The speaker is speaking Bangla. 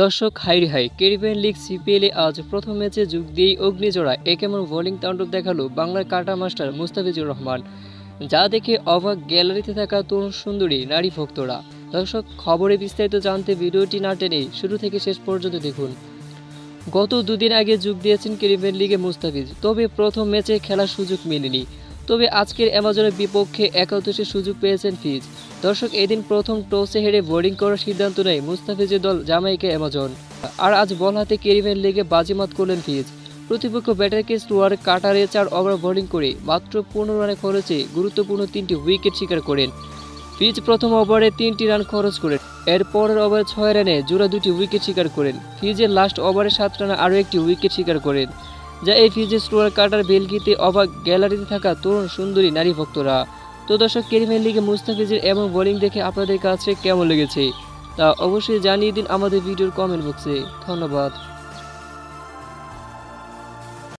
দর্শক, হাইরে হাই, ক্যারিবিয়ান লিগ সিপিএলে আজ প্রথম ম্যাচে যোগ দিয়েই অগ্নিজোড়া এ কেমন বোলিং তাণ্ডব দেখাল বাংলার কাটা মাস্টার মুস্তাফিজুর রহমান। যা দেখে অবাক গ্যালারিতে থাকা তরুণ সুন্দরী, নারী ভক্তরা। দর্শক খবরে বিস্তারিত জানতে ভিডিওটি না টেনে শুরু থেকে শেষ পর্যন্ত দেখুন। গত দুদিন আগে যোগ দিয়েছেন ক্যারিবিয়ান লিগে মুস্তাফিজ, তবে প্রথম ম্যাচে খেলার সুযোগ মেলেনি। তবে আজকের অ্যামাজনের বিপক্ষে একাদশে সুযোগ পেয়েছেন ফিজ। দর্শক, এদিন প্রথম টসে হেরে বোলিং করার সিদ্ধান্ত নেয় মুস্তাফিজের দল জামাইকে অ্যামাজন। আর আজ বল হাতে ক্যারিবিয়ান লিগে বাজিমাত করলেন ফিজ। প্রতিপক্ষ ব্যাটারকে স্টুয়ার কাটারে চার ওভার বোলিং করে মাত্র পনেরো রানে খরচে গুরুত্বপূর্ণ তিনটি উইকেট শিকার করেন। ফিজ প্রথম ওভারে তিনটি রান খরচ করেন এর পরের ওভারে ছয় রানে জোড়া দুটি উইকেট শিকার করেন। ফিজের লাস্ট ওভারে সাত রানে আরও একটি উইকেট শিকার করেন। যা এই ফিজের স্টোর কাটার বেলগিতে অবাক গ্যালারিতে থাকা তরুণ সুন্দরী নারী ভক্তরা। তো দর্শক কেরিমের লিগে মুস্তাফিজের এবং বোলিং দেখে আপনাদের কাছে কেমন লেগেছে? তা অবশ্যই জানিয়ে দিন আমাদের ভিডিওর কমেন্ট বক্সে ধন্যবাদ।